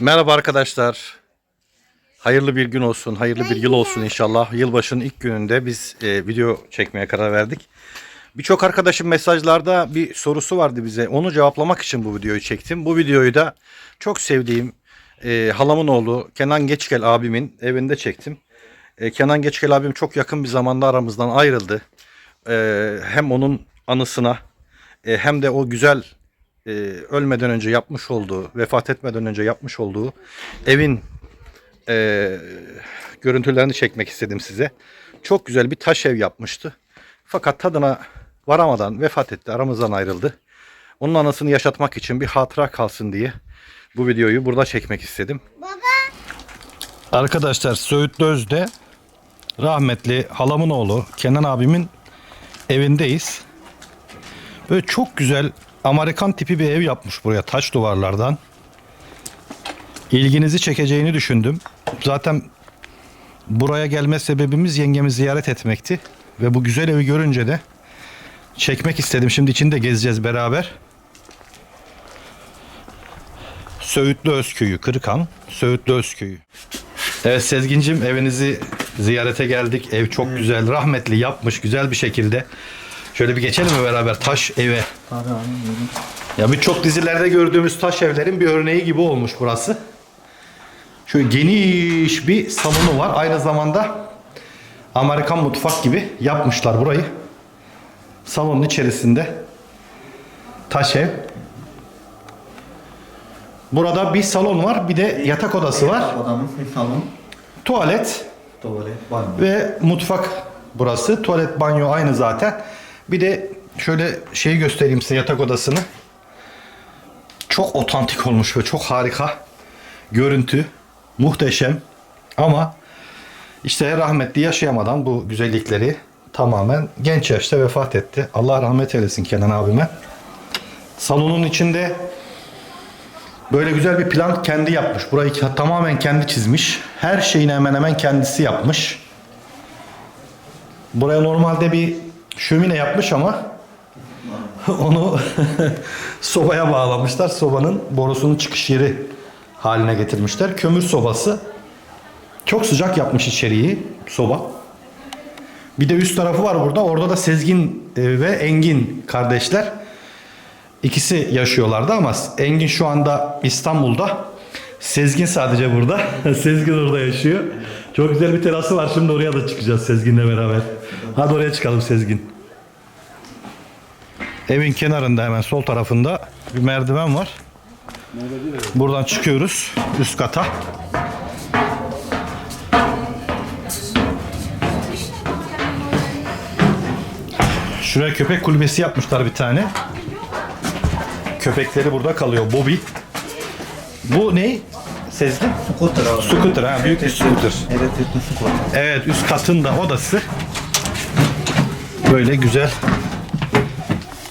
Merhaba arkadaşlar. Hayırlı bir gün olsun, hayırlı bir yıl olsun inşallah. Yılbaşının ilk gününde biz e, video çekmeye karar verdik. Birçok arkadaşım mesajlarda bir sorusu vardı bize. Onu cevaplamak için bu videoyu çektim. Bu videoyu da çok sevdiğim e, halamın oğlu Kenan Geçkel abimin evinde çektim. E, Kenan Geçkel abim çok yakın bir zamanda aramızdan ayrıldı. E, hem onun anısına e, hem de o güzel e, ölmeden önce yapmış olduğu, vefat etmeden önce yapmış olduğu evin e, görüntülerini çekmek istedim size. Çok güzel bir taş ev yapmıştı. Fakat tadına varamadan vefat etti, aramızdan ayrıldı. Onun anısını yaşatmak için bir hatıra kalsın diye bu videoyu burada çekmek istedim. Arkadaşlar Söğütlü Öz'de rahmetli halamın oğlu Kenan abimin evindeyiz. Böyle çok güzel Amerikan tipi bir ev yapmış buraya taş duvarlardan. İlginizi çekeceğini düşündüm. Zaten buraya gelme sebebimiz yengemi ziyaret etmekti. Ve bu güzel evi görünce de çekmek istedim. Şimdi içinde gezeceğiz beraber. Söğütlü Özköy'ü, Kırıkan, Söğütlü Özköy'ü. Evet Sezgincim evinizi ziyarete geldik. Ev çok güzel, rahmetli yapmış güzel bir şekilde. Şöyle bir geçelim mi beraber taş eve? Tabii abi. Ya birçok dizilerde gördüğümüz taş evlerin bir örneği gibi olmuş burası. Şöyle geniş bir salonu var. Aynı zamanda Amerikan mutfak gibi yapmışlar burayı. Salonun içerisinde taş ev. Burada bir salon var, bir de yatak odası var. Odamız bir salon. Tuvalet Tuvalet banyo. ve mutfak burası. Tuvalet, banyo aynı zaten. Bir de şöyle şeyi göstereyim size yatak odasını. Çok otantik olmuş ve çok harika. Görüntü muhteşem. Ama işte rahmetli yaşayamadan bu güzellikleri tamamen genç yaşta vefat etti. Allah rahmet eylesin Kenan abime. Salonun içinde Böyle güzel bir plan kendi yapmış. Burayı tamamen kendi çizmiş. Her şeyini hemen hemen kendisi yapmış. Buraya normalde bir şömine yapmış ama onu sobaya bağlamışlar. Sobanın borusunun çıkış yeri haline getirmişler. Kömür sobası. Çok sıcak yapmış içeriği soba. Bir de üst tarafı var burada. Orada da Sezgin e, ve Engin kardeşler. İkisi yaşıyorlardı ama Engin şu anda İstanbul'da. Sezgin sadece burada. Sezgin orada yaşıyor. Çok güzel bir terası var. Şimdi oraya da çıkacağız Sezgin'le beraber. Hadi oraya çıkalım Sezgin. Evin kenarında hemen sol tarafında bir merdiven var. Buradan çıkıyoruz üst kata. Şuraya köpek kulübesi yapmışlar bir tane. Köpekleri burada kalıyor. Bobby. Bu ne? Sezgin? Scooter abi. Scooter ha büyük bir scooter. Evet üst katında odası. Böyle güzel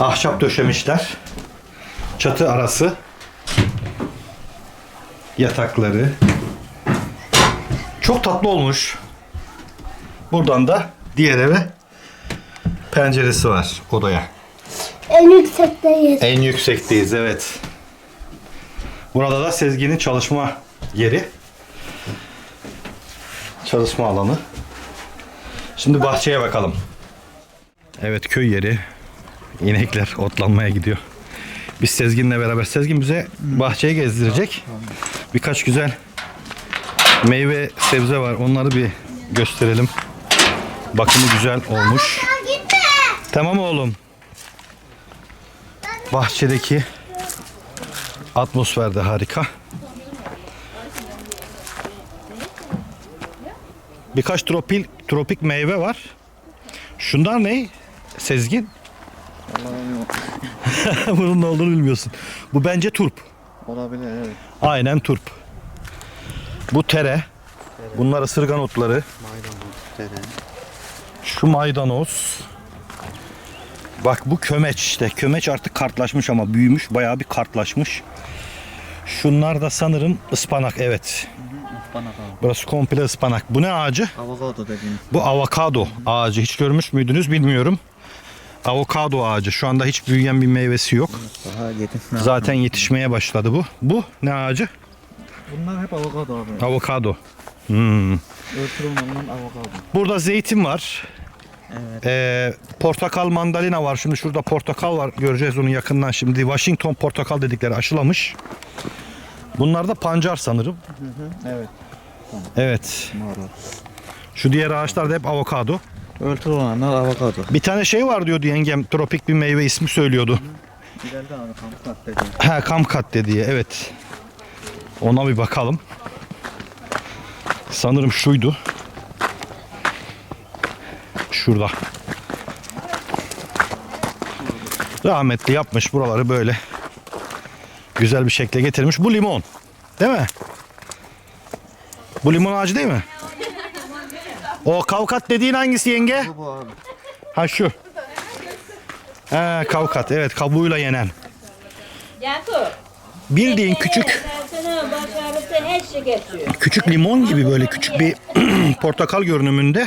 ahşap döşemişler. Çatı arası. Yatakları. Çok tatlı olmuş. Buradan da diğer eve penceresi var odaya. En yüksekteyiz. En yüksekteyiz evet. Burada da Sezgin'in çalışma yeri. Çalışma alanı. Şimdi bahçeye bakalım. Evet köy yeri. İnekler otlanmaya gidiyor. Biz Sezgin'le beraber. Sezgin bize bahçeyi gezdirecek. Birkaç güzel meyve sebze var. Onları bir gösterelim. Bakımı güzel olmuş. Tamam oğlum. Bahçedeki atmosfer de harika. Birkaç tropik tropik meyve var. Şunlar ne? Sezgin. Bunun ne olduğunu bilmiyorsun. Bu bence turp. Olabilir evet. Aynen turp. Bu tere. Bunlar ısırgan otları. Maydanoz, tere. Şu maydanoz. Bak bu kömeç işte. Kömeç artık kartlaşmış ama büyümüş. Bayağı bir kartlaşmış. Şunlar da sanırım ıspanak. Evet. Ispanak abi. Burası komple ıspanak. Bu ne ağacı? Avokado dediğimiz. Bu avokado ağacı. Hiç görmüş müydünüz bilmiyorum. Avokado ağacı. Şu anda hiç büyüyen bir meyvesi yok. Daha. Zaten yetişmeye başladı bu. Bu ne ağacı? Bunlar hep avokado abi. Avokado. Hmm. Avokado. Burada zeytin var. Evet. Ee, portakal mandalina var. Şimdi şurada portakal var. Göreceğiz onu yakından şimdi. Washington portakal dedikleri aşılamış. Bunlar da pancar sanırım. Evet. Evet. Şu diğer ağaçlar da hep avokado. Örtülü olanlar avokado. Bir tane şey var diyordu yengem. Tropik bir meyve ismi söylüyordu. İleride abi kamkat dedi. He kamkat dediği evet. Ona bir bakalım. Sanırım şuydu. Şurada. Rahmetli yapmış buraları böyle. Güzel bir şekle getirmiş. Bu limon. Değil mi? Bu limon ağacı değil mi? O kavkat dediğin hangisi yenge? Bu bu abi. Ha şu. He kavkat evet kabuğuyla yenen. Yakup. Bildiğin küçük Sana başarısı her şey küçük limon gibi böyle küçük bir portakal görünümünde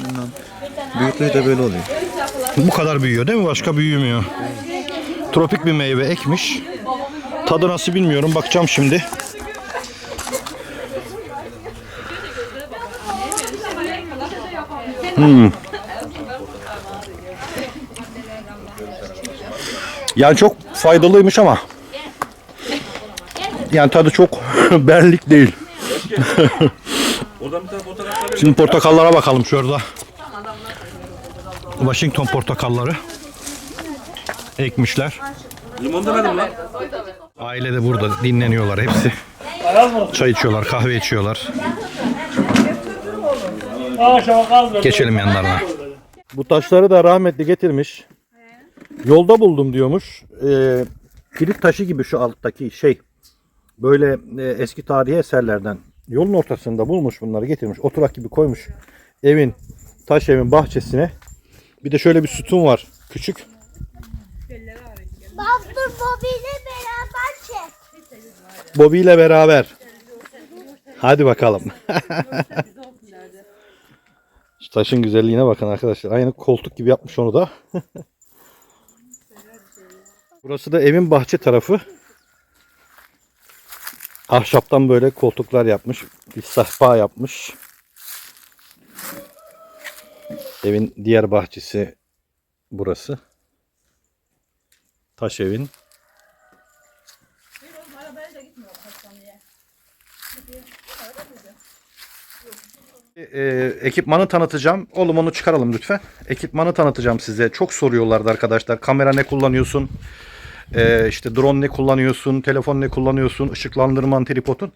Bundan büyüklüğü de böyle oluyor. bu kadar büyüyor değil mi? Başka büyümüyor. Tropik bir meyve ekmiş. Tadı nasıl bilmiyorum. Bakacağım şimdi. Hmm. Yani çok faydalıymış ama yani tadı çok benlik değil. Şimdi portakallara bakalım şurada. Washington portakalları ekmişler. Limon demedim lan. Aile de burada dinleniyorlar hepsi. Çay içiyorlar, kahve içiyorlar. Geçelim yanlarına. Bu taşları da rahmetli getirmiş. Yolda buldum diyormuş. Ee, kilit taşı gibi şu alttaki şey. Böyle e, eski tarihi eserlerden. Yolun ortasında bulmuş bunları getirmiş. Oturak gibi koymuş. Evin, taş evin bahçesine. Bir de şöyle bir sütun var. Küçük. Bastır Bobby ile beraber çek. Bobby ile beraber. Hadi bakalım. Şu taşın güzelliğine bakın arkadaşlar. Aynı koltuk gibi yapmış onu da. Burası da evin bahçe tarafı. Ahşaptan böyle koltuklar yapmış. Bir sehpa yapmış. Evin diğer bahçesi burası. Taş evin. Ee, ekipmanı tanıtacağım. Oğlum onu çıkaralım lütfen. Ekipmanı tanıtacağım size. Çok soruyorlardı arkadaşlar. Kamera ne kullanıyorsun? Ee, işte drone ne kullanıyorsun? Telefon ne kullanıyorsun? Işıklandırman, tripodun.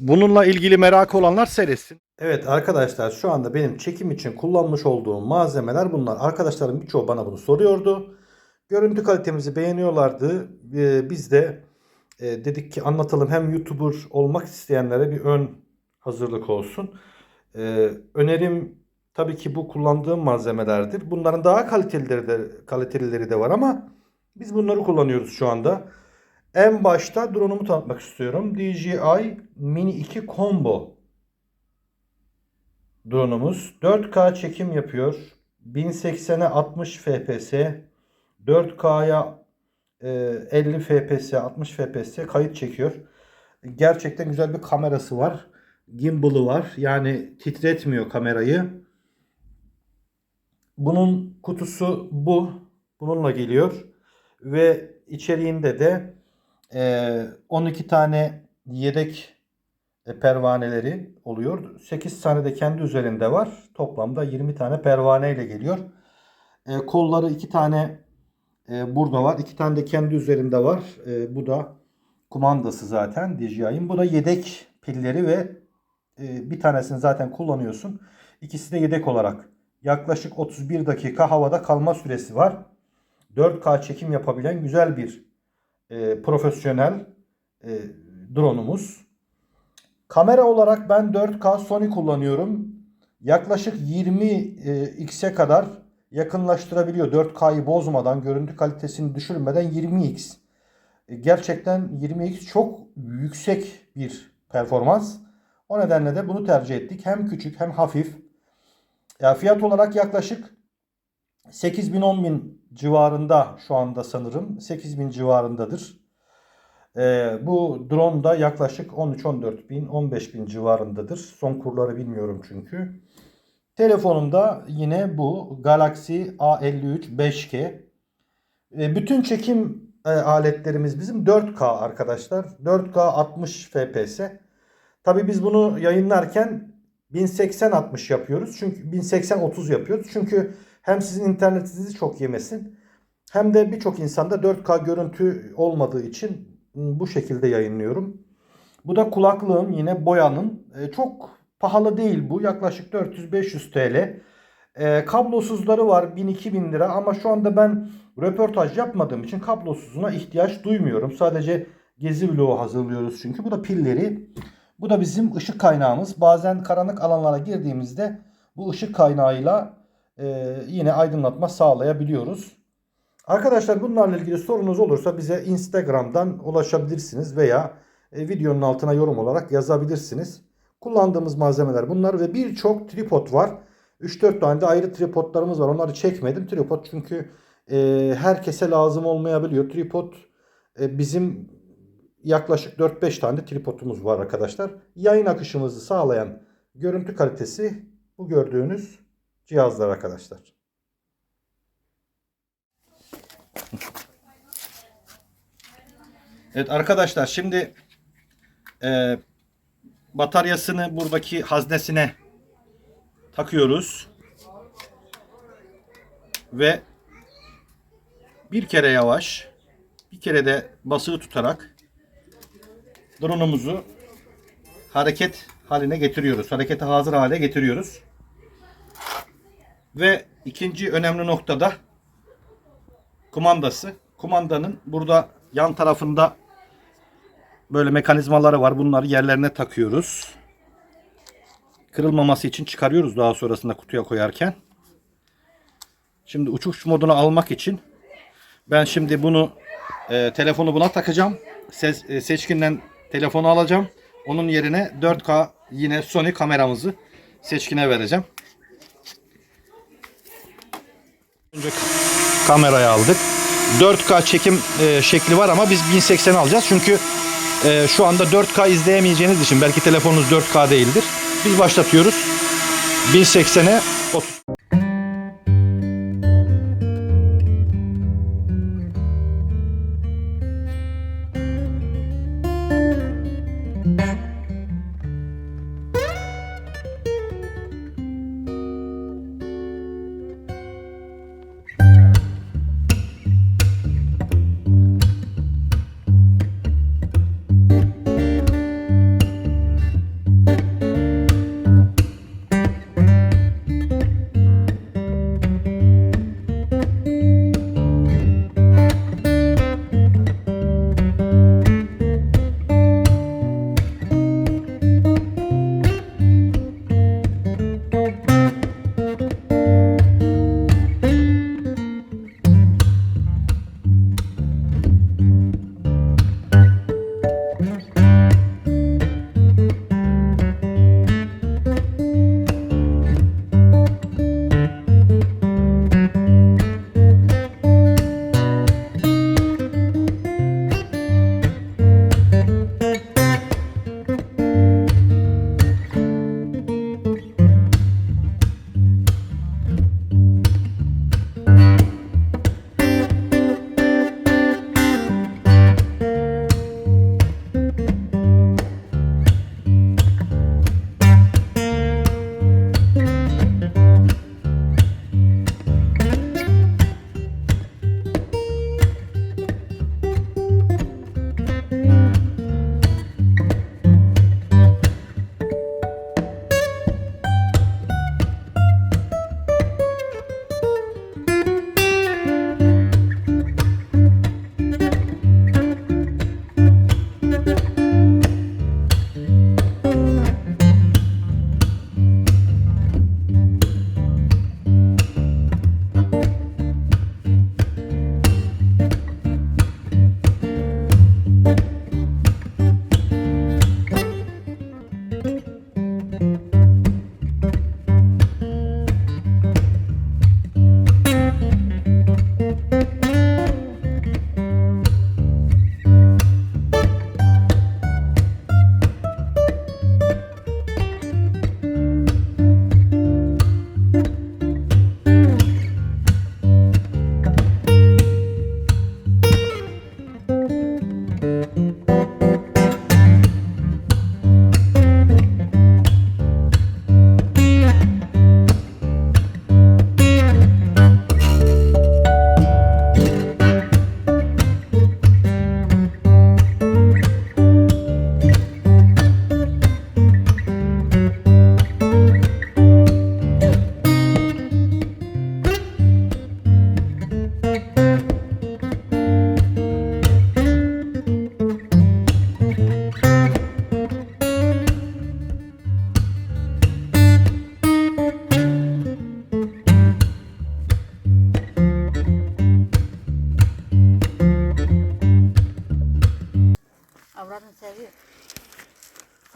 Bununla ilgili merakı olanlar seyretsin. Evet arkadaşlar şu anda benim çekim için kullanmış olduğum malzemeler bunlar. Arkadaşlarım birçoğu bana bunu soruyordu. Görüntü kalitemizi beğeniyorlardı. Ee, biz de e, dedik ki anlatalım hem YouTuber olmak isteyenlere bir ön hazırlık olsun. Ee, önerim tabii ki bu kullandığım malzemelerdir. Bunların daha kalitelileri de, kalitelileri de var ama biz bunları kullanıyoruz şu anda. En başta drone'umu tanıtmak istiyorum. DJI Mini 2 Combo drone'umuz 4K çekim yapıyor. 1080'e 60 FPS, 4K'ya e, 50 FPS, 60 FPS kayıt çekiyor. Gerçekten güzel bir kamerası var. Gimbal'ı var. Yani titretmiyor kamerayı. Bunun kutusu bu. Bununla geliyor. Ve içeriğinde de e, 12 tane yedek e, pervaneleri oluyor. 8 tane de kendi üzerinde var. Toplamda 20 tane pervane ile geliyor. E, kolları 2 tane e, burada var. 2 tane de kendi üzerinde var. Bu da kumandası zaten DJI'nin. Bu da yedek pilleri ve e, bir tanesini zaten kullanıyorsun. İkisi de yedek olarak. Yaklaşık 31 dakika havada kalma süresi var. 4K çekim yapabilen güzel bir e, profesyonel e, drone'umuz. Kamera olarak ben 4K Sony kullanıyorum. Yaklaşık 20x'e kadar yakınlaştırabiliyor. 4K'yı bozmadan, görüntü kalitesini düşürmeden 20x. E, Gerçekten 20x çok yüksek bir performans. O nedenle de bunu tercih ettik. Hem küçük hem hafif. Ya fiyat olarak yaklaşık 8 bin 10 bin civarında şu anda sanırım. 8 bin civarındadır. Ee, bu drone da yaklaşık 13-14 bin, 15 bin civarındadır. Son kurları bilmiyorum çünkü. Telefonumda yine bu Galaxy A53 5G. E, bütün çekim e, aletlerimiz bizim 4K arkadaşlar. 4K 60 FPS. Tabi biz bunu yayınlarken 1080-60 yapıyoruz. Çünkü 1080-30 yapıyoruz. Çünkü hem sizin internetinizi çok yemesin hem de birçok insanda 4K görüntü olmadığı için bu şekilde yayınlıyorum. Bu da kulaklığım yine Boya'nın. E, çok pahalı değil bu. Yaklaşık 400-500 TL. E, kablosuzları var 1000-2000 lira ama şu anda ben röportaj yapmadığım için kablosuzuna ihtiyaç duymuyorum. Sadece gezi vlogu hazırlıyoruz çünkü. Bu da pilleri. Bu da bizim ışık kaynağımız. Bazen karanlık alanlara girdiğimizde bu ışık kaynağıyla e, yine aydınlatma sağlayabiliyoruz. Arkadaşlar bunlarla ilgili sorunuz olursa bize Instagram'dan ulaşabilirsiniz veya e, videonun altına yorum olarak yazabilirsiniz. Kullandığımız malzemeler bunlar ve birçok tripod var. 3-4 tane de ayrı tripodlarımız var. Onları çekmedim. Tripod çünkü e, herkese lazım olmayabiliyor. Tripod e, bizim yaklaşık 4-5 tane tripodumuz var arkadaşlar. Yayın akışımızı sağlayan görüntü kalitesi bu gördüğünüz cihazlar arkadaşlar. Evet arkadaşlar şimdi e, bataryasını buradaki haznesine takıyoruz. Ve bir kere yavaş, bir kere de basılı tutarak drone'umuzu hareket haline getiriyoruz. Harekete hazır hale getiriyoruz. Ve ikinci önemli noktada kumandası. Kumandanın burada yan tarafında böyle mekanizmaları var. Bunları yerlerine takıyoruz. Kırılmaması için çıkarıyoruz daha sonrasında kutuya koyarken. Şimdi uçuş modunu almak için ben şimdi bunu e, telefonu buna takacağım. Ses, e, seçkinden telefonu alacağım. Onun yerine 4K yine Sony kameramızı seçkine vereceğim. Önce kamerayı aldık. 4K çekim e, şekli var ama biz 1080 alacağız. Çünkü e, şu anda 4K izleyemeyeceğiniz için belki telefonunuz 4K değildir. Biz başlatıyoruz. 1080'e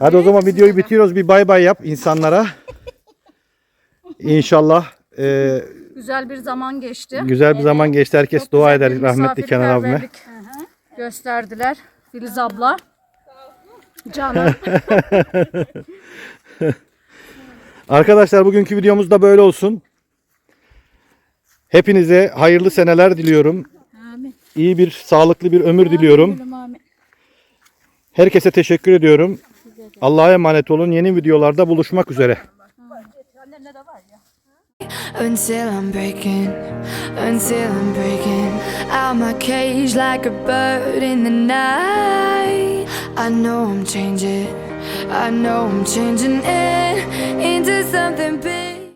Hadi o zaman videoyu bitiriyoruz. Bir bay bay yap insanlara. İnşallah e, Güzel bir zaman geçti. güzel bir zaman geçti. Herkes Çok dua güzel eder rahmetli Kenan abime. misafirperverlik Gösterdiler. Filiz abla. Canım. Arkadaşlar bugünkü videomuz da böyle olsun. Hepinize hayırlı seneler diliyorum. Amin. İyi bir, sağlıklı bir ömür diliyorum. Amin. Herkese teşekkür ediyorum. Allah'a emanet olun. Yeni videolarda buluşmak üzere. until I'm breaking, until I'm breaking out my cage like a bird in the night. I know I'm changing, I know I'm changing it into something big.